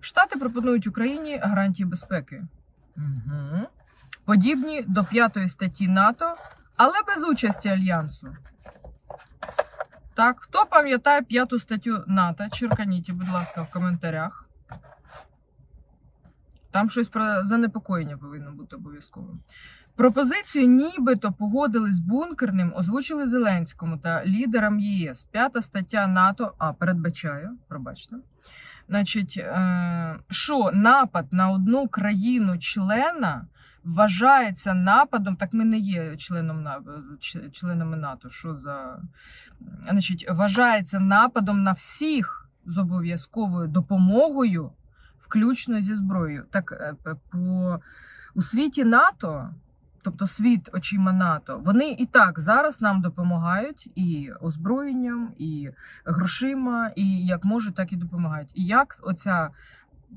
Штати пропонують Україні гарантії безпеки. Угу. Подібні до п'ятої статті НАТО, але без участі альянсу. Так, хто пам'ятає п'яту статтю НАТО? Черканіть, будь ласка, в коментарях. Там щось про занепокоєння повинно бути обов'язково. Пропозицію нібито погодили з бункерним, озвучили Зеленському та лідерам ЄС. П'ята стаття НАТО, а передбачаю, пробачте. Значить, е, що напад на одну країну-члена вважається нападом, так ми не є членом членами НАТО. Що за значить, вважається нападом на всіх з обов'язковою допомогою, включно зі зброєю. Так е, по у світі НАТО. Тобто світ очима НАТО, вони і так зараз нам допомагають і озброєнням, і грошима, і як можуть, так і допомагають. І як оця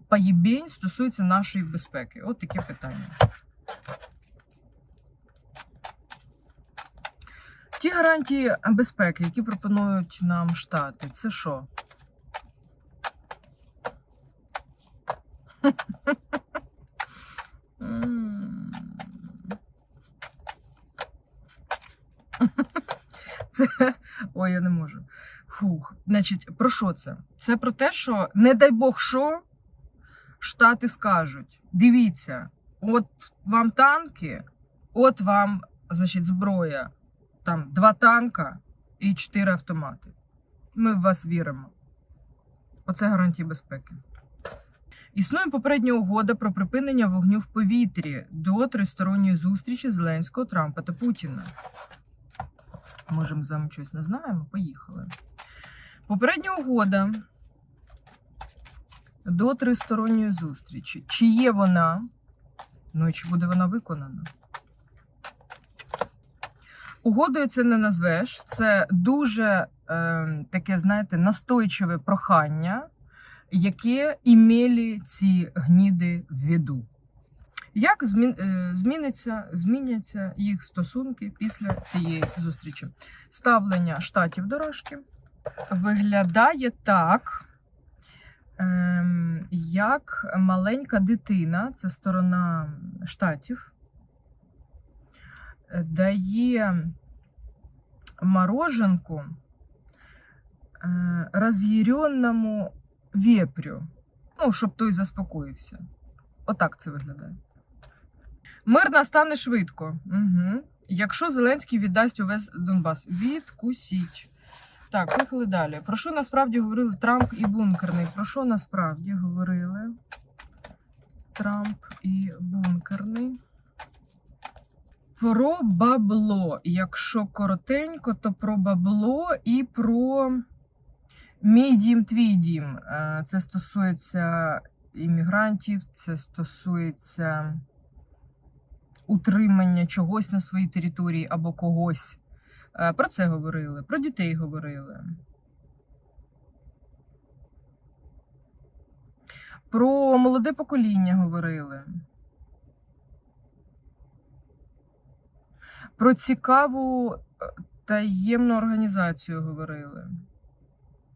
поїбень стосується нашої безпеки? От таке питання. Ті гарантії безпеки, які пропонують нам штати, це що? Це ой, я не можу. Фух. Значить, про що це? Це про те, що не дай Бог що штати скажуть: дивіться, от вам танки, от вам, значить, зброя, там два танка і чотири автомати. Ми в вас віримо. Оце гарантії безпеки. Існує попередня угода про припинення вогню в повітрі до тристоронньої зустрічі Зеленського, Трампа та Путіна. Може, ми з вами щось не знаємо? Поїхали. Попередня угода до тристоронньої зустрічі. Чи є вона? Ну і чи буде вона виконана? Угодою це не назвеш. Це дуже е, таке, знаєте, настойчиве прохання, яке імели ці гніди в виду. Як е, зміниться, зміняться їх стосунки після цієї зустрічі? Ставлення штатів до Рашки виглядає так, ем, як маленька дитина, це сторона штатів, дає мороженку е, роз'яренному вепрю, ну, щоб той заспокоївся. Отак це виглядає. Мир настане швидко. Угу. Якщо Зеленський віддасть увесь Донбас, відкусіть. Так, поїхали далі. Про що насправді говорили Трамп і бункерний? Про що насправді говорили Трамп і бункерний? Про бабло. Якщо коротенько, то про бабло і про мій дім, твій дім. Е, Це стосується іммігрантів, це стосується утримання чогось на своїй території або когось. Е, Про це говорили, про дітей говорили. Про молоде покоління говорили. Про цікаву е, таємну організацію говорили.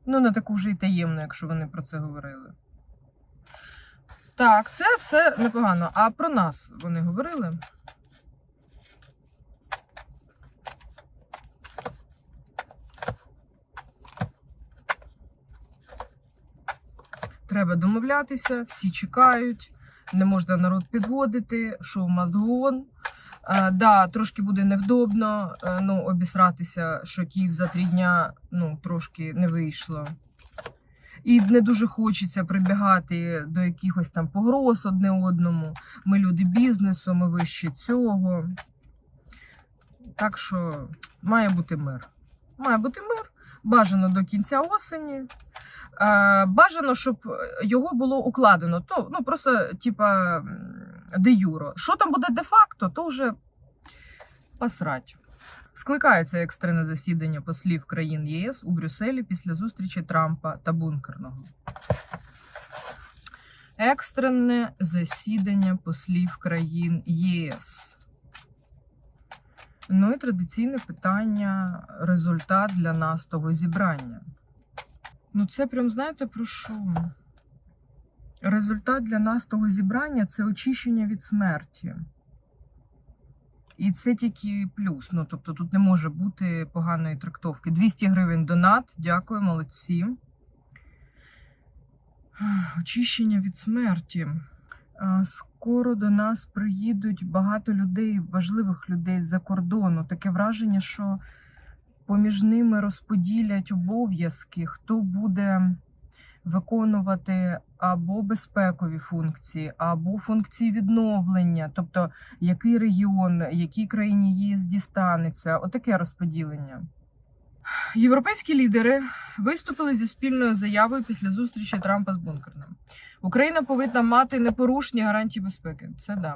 Ну, не таку вже й таємну, якщо вони про це говорили. Так, це все непогано. А про нас вони говорили? Треба домовлятися, всі чекають, не можна народ підводити, шоу go. Е, да, трошки буде невдобно е, ну, обісратися, що Київ за три дня ну, трошки не вийшло. І не дуже хочеться прибігати до якихось там погроз одне одному. Ми люди бізнесу, ми вище цього. Так що має бути мир. Має бути мир. Бажано до кінця осені. Е, бажано, щоб його було укладено. То, ну, просто, типа, де юро. Що там буде де-факто, то вже посрать. Скликається екстрене засідання послів країн ЄС у Брюсселі після зустрічі Трампа та бункерного. Екстрене засідання послів країн ЄС. Ну і традиційне питання результат для нас того зібрання. Ну, це прям знаєте про що? Результат для нас того зібрання це очищення від смерті. І це тільки плюс. Ну, тобто тут не може бути поганої трактовки. 200 гривень донат. Дякую, молодці. Очищення від смерті. А, Скоро до нас приїдуть багато людей, важливих людей з-за кордону. Таке враження, що поміж ними розподілять обов'язки, хто буде виконувати або безпекові функції, або функції відновлення, тобто який регіон, якій країні ЄС дістанеться, отаке розподілення. Європейські лідери виступили зі спільною заявою після зустрічі Трампа з бункерним. Україна повинна мати непорушні гарантії безпеки. Це да.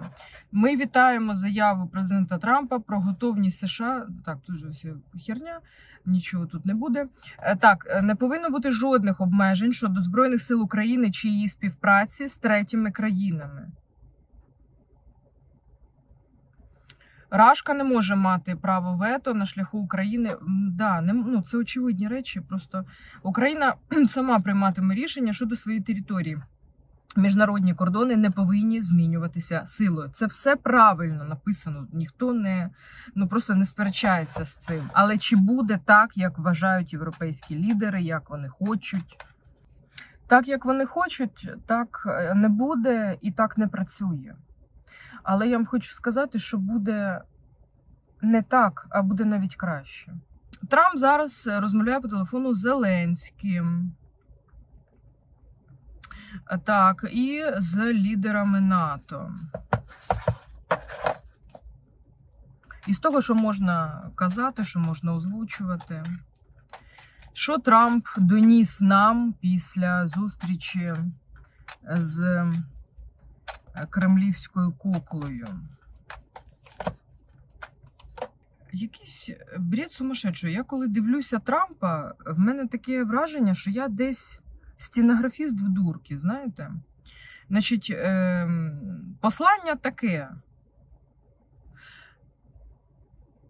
Ми вітаємо заяву президента Трампа про готовність США. Так, тут же все херня, нічого тут не буде. Е, Так, е, не повинно бути жодних обмежень щодо збройних сил України чи її співпраці з третіми країнами. Рашка не може мати право вето на шляху України. Да, не, ну, це очевидні речі. Просто Україна сама прийматиме рішення щодо своєї території. Міжнародні кордони не повинні змінюватися силою. Це все правильно написано. Ніхто не ну просто не сперечається з цим. Але чи буде так, як вважають європейські лідери, як вони хочуть? Так, як вони хочуть, так е, не буде і так не працює. Але я вам хочу сказати, що буде не так, а буде навіть краще. Трамп зараз розмовляє по телефону з Зеленським. Так, і з лідерами НАТО. Із того, що можна казати, що можна озвучувати. Що Трамп доніс нам після зустрічі з е, кремлівською куклою? Якийсь бред сумасшедший. Я коли дивлюся Трампа, в мене таке враження, що я десь стінографіст в дурки, знаєте? Значить, ем, послання таке.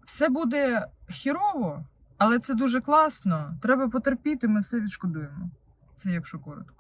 Все буде хірово, але це дуже класно. Треба потерпіти, ми все відшкодуємо. Це якщо коротко.